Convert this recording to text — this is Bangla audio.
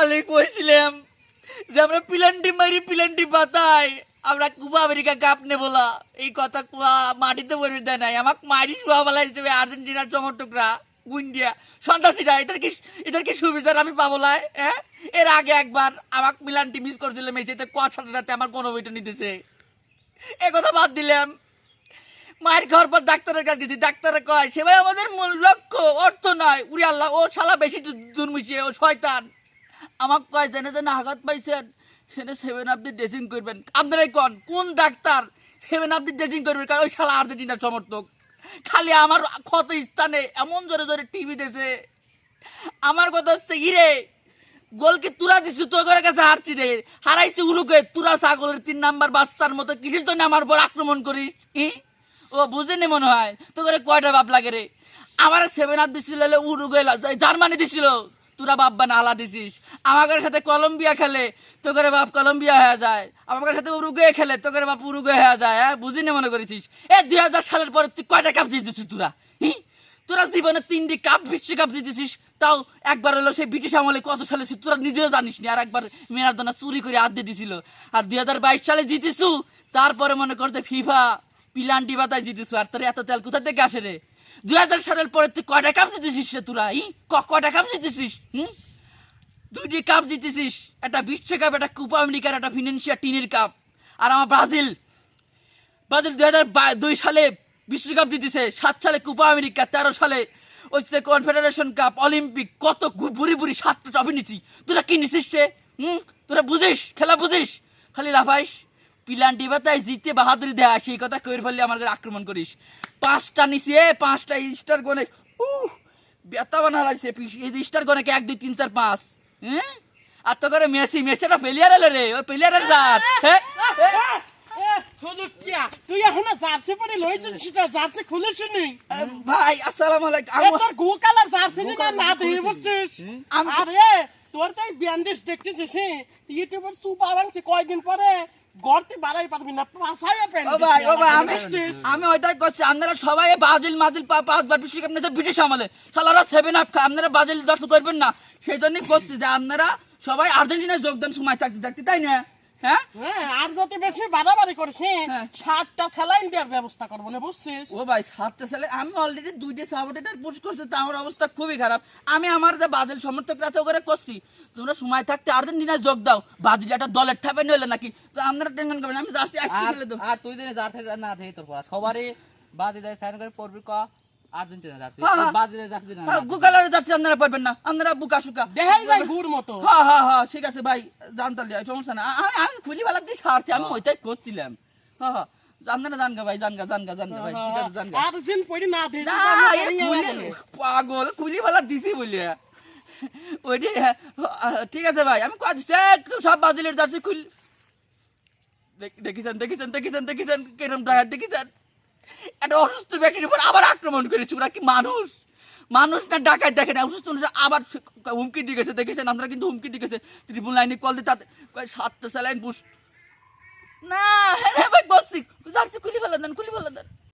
খালি কইছিলাম যে আমরা পিলান্টি মারি পিলান্টি পাতাই আমরা কুবা আমেরিকা কাপ নেব না এই কথা কুয়া মাটিতে বলে দেয় নাই। আমাকে মারি শুয়া বলা হিসেবে আর্জেন্টিনার সমর্থকরা গুন্ডিয়া সন্ত্রাসীরা এটার কি এটার কি সুবিচার আমি পাবো না হ্যাঁ এর আগে একবার আমাকে মিলান্টি মিস করছিল মেসিতে কোয়ার সাথে সাথে আমার কোনো বইটা নিতেছে। এ কথা বাদ দিলাম। মায়ের ঘর পর ডাক্তারের কাছে গেছি। ডাক্তারে কয়, সে ভাই আমাদের মূল লক্ষ্য অর্থ নয় উড়ি আল্লাহ, ও শালা বেশি দুর্মিশে ও শয়তান। আমাকে কয় জেনে জেনে আঘাত পাইছেন সেটা সেভেন আপ দি ড্রেসিং করবেন। আপনারাই কন? কোন ডাক্তার সেভেন আপ দি ড্রেসিং করবেন কারণ ওই শালা আর্জেন্টিনার সমর্থক। খালি আমার ক্ষত স্থানে এমন জোরে জোরে টিভি দেছে। আমার কথা হচ্ছে, ইরে গোলকে তুরা দিচ্ছি তোর ঘরের কাছে হারছি রে। হারাইছি উরুকে। তুরা ছাগলের তিন নাম্বার বাচ্চার মতো কিসের জন্য আমার বড় আক্রমণ করিস? ও বুঝেনি মনে হয়? তো করে কয়টা বাপ লাগে রে? আমার সেভেন আপ দিছিল উরুগে জার্মানি দিছিল। তোরা বাপ বা নালা দিছিস। আমাদের সাথে কলম্বিয়া খেলে তো করে বাপ কলম্বিয়া হয়ে যায়। আমাদের সাথে উরুগে খেলে তো করে বাপ উরুগে হয়ে যায়। হ্যাঁ বুঝিনি মনে করেছিস? এ, দুই হাজার সালের পরে তুই কয়টা কাপ দিচ্ছিস তোরা? হি? তোরা জীবনে তিনটি কাপ বিশ্বকাপ জিতেছিস। তাও একবার হলো সেই ব্রিটিশ আমলে কত সালে তোরা নিজেও জানিস নি আর একবার মেরাদোনা চুরি করে হাত দিয়ে দিছিল। আর দুই হাজার বাইশ সালে জিতেছু। তারপরে মনে করতে ফিফা পিলান্টি বাতায় জিতেছু। আর তোর এত তেল কোথা থেকে আসে রে? দুই হাজার সালের পরে তুই কয়টা কাপ জিতেছিস রে তোরা, ই? কয়টা কাপ জিতেছিস, হুম? দুইটি কাপ জিতেছিস, একটা বিশ্বকাপ, একটা কুপা আমেরিকার একটা ফিনান্সিয়াল টিনের কাপ। আর আমার ব্রাজিল। ব্রাজিল দুই হাজার দুই সালে বিশ্বকাপ জিতেছে, সাত সালে কুপা আমেরিকা, তেরো সালে হচ্ছে কনফেডারেশন কাপ, অলিম্পিক, কত বুড়ি বুড়ি সাতটা ট্রফি নিচ্ছি তোরা কি নিছিস রে, হুম? তোরা বুঝিস, খেলা বুঝিস, খালি লাফাইস। পিলান্টি বাতায় জিতে বাহাদুরি দেয় সেই কথা কইর ফেললে আমার আক্রমণ করিস। পাঁচটা এ পাঁচটা স্টার গনে বেতা বানা লাগছে স্টার গনে এক দুই তিন চার পাঁচ হ্যাঁ? আর তো করে মেসি মেসিটা ফেলিয়ার এলো রে ও ফেলিয়ারের জাত হলুটিয়া তুই এখন জার্সি পরে লইছিস সেটা জার্সি খুলে শুনি ভাই আসসালামু আলাইকুম। এ তোর গু কালার জার্সি না না। দিয়ে বসছিস আরে তোর তাই ব্যান্ডেজ দেখতেছিস হ্যাঁ ইউটিউবার সুপার আনছে কয়দিন পরে? গড়তে বাড়াই পারবি না পাশায় প্যান্ট ও ভাই ও ভাই আমি আমি ওইটাই করছি আপনারা সবাই বাজিল মাজিল পা- পাঁচবার ব্রিটিশ আমলে। সালারা সেভেন আপ আপনারা বাজিল দর্শন করবেন না। সেই জন্যই করছি যে আপনারা সবাই আর্জেন্টিনায় যোগদান সময় থাকতে থাকতে তাই না? হ্যাঁ? হ্যাঁ আর যদি বেশি বাড়াবাড়ি করিস হ্যাঁ। সাতটা স্যালাইন দেওয়ার ব্যবস্থা করব না বুঝছিস? ও ভাই সাতটা সালে আমি অলরেডি দুইটা সাপোর্টেটার পুশ করছি তা আমার অবস্থা খুবই খারাপ। আমি আমার যে বাজিল সমর্থকরা আছে ওখানে করছি। তোমরা সময় থাকতে আর্জেন্টিনায় যোগ দাও। বাজিল একটা দলের ঠাপে নইলে নাকি? তো আপনারা টেনশন করবেন আমি যাচ্ছি আর তুই দিনে না দেই তোর পড়া সবারই বাজিদের ফ্যান করে পড়বি ক? আর্জেন্টিনা জার্সি হ্যাঁ, হ্যাঁ। জার্সি না। গুগলের যাচ্ছি আপনারা পারবেন না আপনারা বুকা সুকা দেখাই যায় গুড় মতো। হ্যাঁ হ্যাঁ হ্যাঁ ঠিক আছে ভাই সমস্যা না আমি আমি খুলি বেলা দিয়ে সারছি আমি ওইটাই করছিলাম। হ্যাঁ হ্যাঁ। জানগা জানগা ভাই জানগা জানগা জানগা ভাই ঠিক আছে জানগা। আর দিন পড়ি না দিস না, এ খুলি- পাগল খুলি বেলা দিছি বলি। হ্যাঁ, ঠিক আছে ভাই আমি কাজ সব বাজিলের জার্সি খুল দেখিছেন দেখিছেন দেখিছেন দেখেছেন কিরম ড্রাইভার দেখেছেন। একটা অসুস্থ ব্যক্তির উপর আবার আক্রমণ করেছে, ওরা কি মানুষ? মানুষ না ডাকায় দেখে না, অসুস্থ মানুষ আবার হুমকি দিয়ে গেছে, দেখেছেন? আপনারা কিন্তু হুমকি দিয়ে গেছে। ত্রিপুল লাইনে কল দিয়ে তাতে সাতটা স্যালাইন পুষ না হ্যাঁ ভাই বসছি জার্সি খুলি ফেলা দেন, খুলি ফেলা দেন।